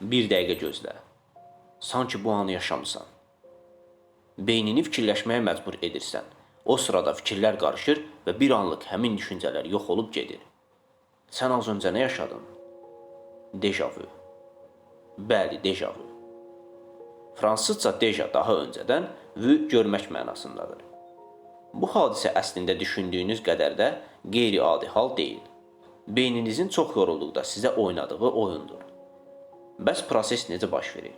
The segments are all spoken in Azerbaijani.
Bir dəqiqə gözlə. Sanki bu anı yaşamısan. Beynini fikirləşməyə məcbur edirsən. O sırada fikirlər qarışır və bir anlıq həmin düşüncələr yox olub gedir. Sən az öncə nə yaşadın? Dejavu. Bəli, dejavu. Fransızca deja daha öncədən vu görmək mənasındadır. Bu hadisə əslində düşündüyünüz qədər də qeyri-adi hal deyil. Beyninizin çox yorulduqda sizə oynadığı oyundur. Bəs proses necə baş verir?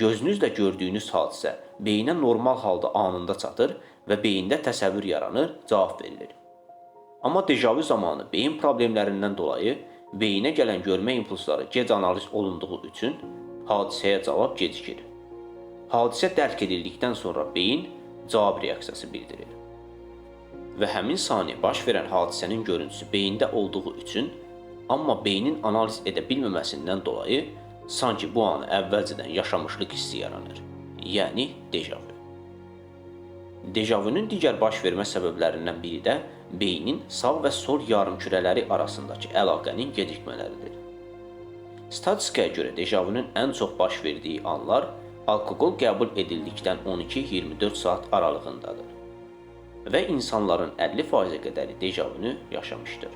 Gözünüzlə gördüyünüz hadisə beyinə normal halda anında çatır və beyində təsəvvür yaranır, cavab verilir. Amma dejavu zamanı beyin problemlərindən dolayı beyinə gələn görmə impulsları gec analiz olunduğu üçün hadisəyə cavab gecikir. Hadisə dərk edildikdən sonra beyin cavab reaksiyası bildirir. Və həmin saniyə baş verən hadisənin görüntüsü beyində olduğu üçün, amma beynin analiz edə bilməməsindən dolayı sanki bu anı əvvəlcədən yaşamışlıq hissi yaranır. Yəni dejavu. Dejavunun digər baş vermə səbəblərindən biri də beynin sağ və sol yarımkürələri arasındakı əlaqənin gecikmələridir. Statistikaya görə dejavunun ən çox baş verdiyi anlar alkoqol qəbul edildikdən 12-24 saat aralığındadır və insanların 50%-ə qədəri dejavunu yaşamışdır.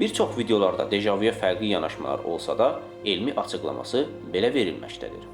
Bir çox videolarda dejavuya fərqli yanaşmalar olsa da, elmi açıqlaması belə verilməkdədir.